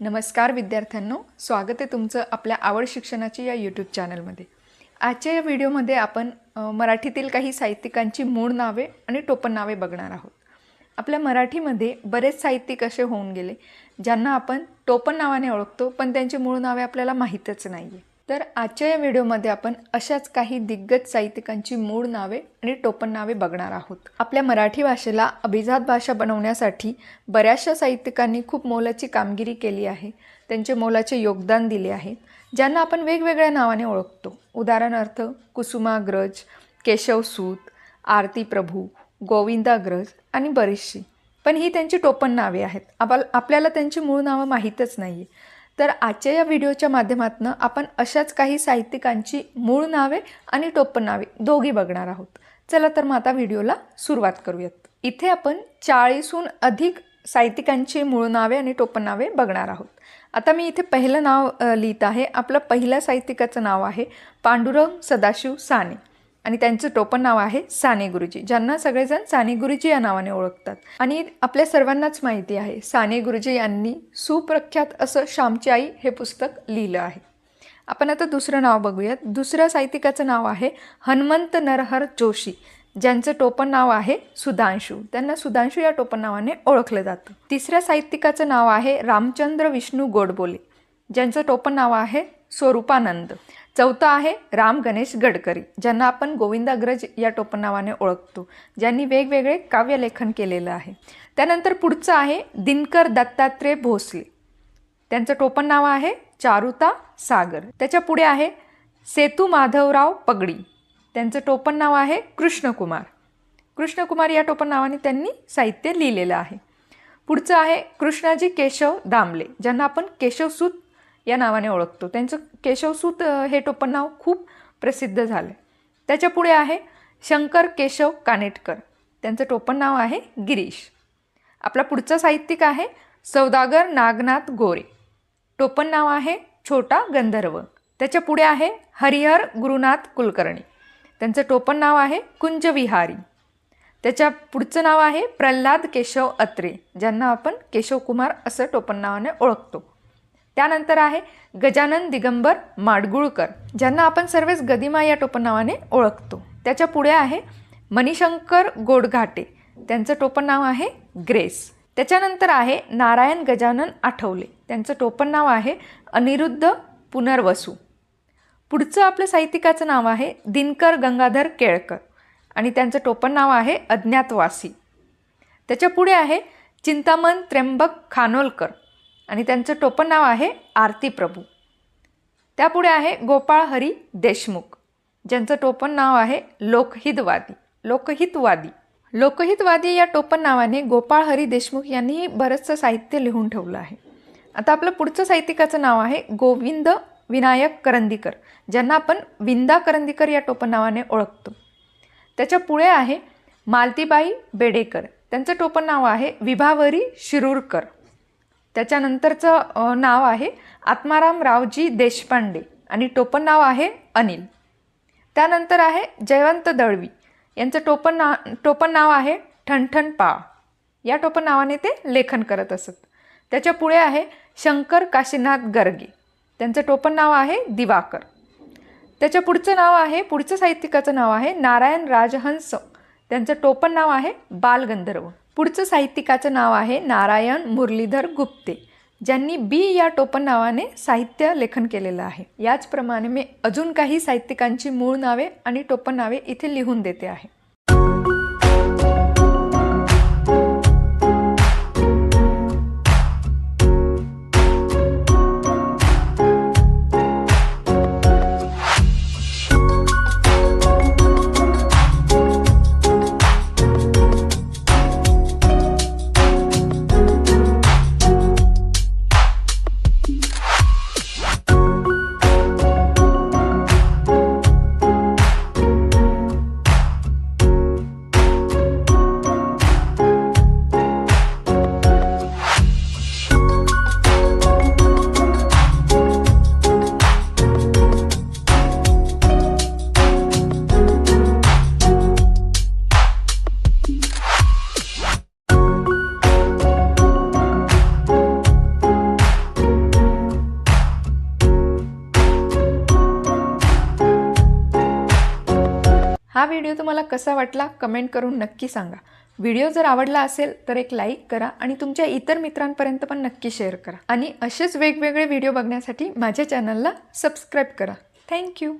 नमस्कार विद्यार्थ्यांनो स्वागत आहे तुमचं आपल्या आवड शिक्षणाची या यूट्यूब चॅनलमध्ये आजच्या या व्हिडिओमध्ये आपण मराठीतील काही साहित्यिकांची मूळ नावे आणि टोपण नावे बघणार आहोत. आपल्या मराठीमध्ये बरेच साहित्यिक असे होऊन गेले ज्यांना आपण टोपण नावाने ओळखतो पण त्यांची मूळ नावे आपल्याला माहीतच नाही आहे तर आजच्या या व्हिडिओमध्ये आपण अशाच काही दिग्गज साहित्यिकांची मूळ नावे आणि टोपण नावे बघणार आहोत. आपल्या मराठी भाषेला अभिजात भाषा बनवण्यासाठी बऱ्याचशा साहित्यिकांनी खूप मोलाची कामगिरी केली आहे. त्यांचे मोलाचे योगदान दिले आहे. ज्यांना आपण वेगवेगळ्या नावाने ओळखतो. उदाहरणार्थ कुसुमाग्रज केशवसूत आरती प्रभू गोविंदाग्रज आणि बरीचशी. पण ही त्यांची टोपण नावे आहेत. आपल आपल्याला त्यांची मूळ नावं माहीतच नाही आहे तर आजच्या या व्हिडिओच्या माध्यमातून आपण अशाच काही साहित्यिकांची मूळ नावे आणि टोपनावे दोघी बघणार आहोत. चला तर मग आता व्हिडिओला सुरुवात करूयात. इथे आपण चाळीसहून अधिक साहित्यिकांची मूळ नावे आणि टोपनावे बघणार आहोत. आता मी इथे पहिलं नाव लिहित आहे. आपलं पहिल्या साहित्यिकाचं नाव आहे पांडुरंग सदाशिव साने. आणि त्यांचं टोपण नाव आहे साने गुरुजी ज्यांना सगळेजण साने गुरुजी या नावाने ओळखतात. आणि आपल्या सर्वांनाच माहिती आहे साने गुरुजी यांनी सुप्रख्यात असं श्यामची आई हे पुस्तक लिहिलं आहे. आपण आता दुसरं नाव बघूयात. दुसऱ्या साहित्यिकाचं नाव आहे हनुमंत नरहर जोशी ज्यांचं टोपण नाव आहे सुधांशू. त्यांना सुधांशू या टोपण नावाने ओळखलं जातं. तिसऱ्या साहित्यिकाचं नाव आहे रामचंद्र विष्णू गोडबोले. ज्यांचं टोपण नाव आहे स्वरूपानंद. चौथं आहे राम गणेश गडकरी ज्यांना आपण गोविंदाग्रज या टोपण नावाने ओळखतो ज्यांनी वेगवेगळे काव्यलेखन केलेलं आहे. त्यानंतर पुढचं आहे दिनकर दत्तात्रय भोसले. त्यांचं टोपण नाव आहे चारुता सागर. त्याच्या पुढे आहे सेतू माधवराव पगडी. त्यांचं टोपण नाव आहे कृष्णकुमार. कृष्णकुमार या टोपण नावाने त्यांनी साहित्य लिहिलेलं आहे. पुढचं आहे कृष्णाजी केशव दामले ज्यांना आपण केशवसूत या नावाने ओळखतो. त्यांचं केशवसूत हे टोपण नाव खूप प्रसिद्ध झालं त्याच्या पुढे आहे शंकर केशव कानेटकर. त्यांचं टोपण नाव आहे गिरीश. आपला पुढचा साहित्यिक आहे सौदागर नागनाथ गोरे. टोपण नाव आहे छोटा गंधर्व. त्याच्या पुढे आहे हरिहर गुरुनाथ कुलकर्णी. त्यांचं टोपण नाव आहे कुंजविहारी. त्याच्या पुढचं नाव आहे प्रल्हाद केशव अत्रे ज्यांना आपण केशवकुमार असं टोपण नावाने ओळखतो. त्यानंतर आहे गजानन दिगंबर माडगुळकर ज्यांना आपण सर्वच गदिमा या टोपण नावाने ओळखतो. त्याच्या पुढे आहे मणिशंकर गोडघाटे त्यांचं टोपण नाव आहे ग्रेस. त्याच्यानंतर आहे नारायण गजानन आठवले त्यांचं टोपण नाव आहे अनिरुद्ध पुनर्वसू. पुढचं आपलं साहित्यिकाचं नाव आहे दिनकर गंगाधर केळकर आणि त्यांचं टोपण नाव आहे अज्ञातवासी. त्याच्या पुढे आहे चिंतामण त्र्यंबक खानोलकर आणि त्यांचं टोपण नाव आहे आरती प्रभू. त्यापुढे आहे गोपाळ हरी देशमुख ज्यांचं टोपण नाव आहे लोकहितवादी लोकहितवादी. लोकहितवादी या टोपण नावाने गोपाळ हरी देशमुख यांनी बरंचसं साहित्य लिहून ठेवलं आहे. आता आपलं पुढचं साहित्यिकाचं नाव आहे गोविंद विनायक करंदीकर ज्यांना आपण विंदा करंदीकर या टोपण नावाने ओळखतो. त्याच्या पुढे आहे मालतीबाई बेडेकर त्यांचं टोपण नाव आहे विभावरी शिरूरकर. त्याच्यानंतरचं नाव आहे आत्माराम रावजी देशपांडे आणि टोपण नाव आहे अनिल. त्यानंतर आहे जयवंत दळवी. यांचं टोपण ना टोपण नाव आहे ठणठण पाळ या टोपण नावाने ते लेखन करत असत. त्याच्या पुढे आहे शंकर काशीनाथ गर्गे. त्यांचं टोपण नाव आहे दिवाकर. त्याच्या पुढचं नाव आहे पुढचं साहित्यिकाचं नाव आहे नारायण राजहंस. त्यांचं टोपण नाव आहे बालगंधर्व. पुढचं साहित्यिकाचं नाव आहे नारायण मुरलीधर गुप्ते ज्यांनी बी या टोपण नावाने साहित्य लेखन केलेलं आहे. याचप्रमाणे मी अजून काही साहित्यिकांची मूळ नावे आणि टोपण नावे इथे लिहून देते आहे. हा व्हिडिओ तुम्हाला कसा वाटला कमेंट करून नक्की सांगा. व्हिडिओ जर आवडला असेल तर एक लाईक करा आणि तुमच्या इतर मित्रांपर्यंत पण नक्की शेअर करा. आणि असेच वेगवेगळे व्हिडिओ बघण्यासाठी माझ्या चॅनलला सबस्क्राईब करा. थँक्यू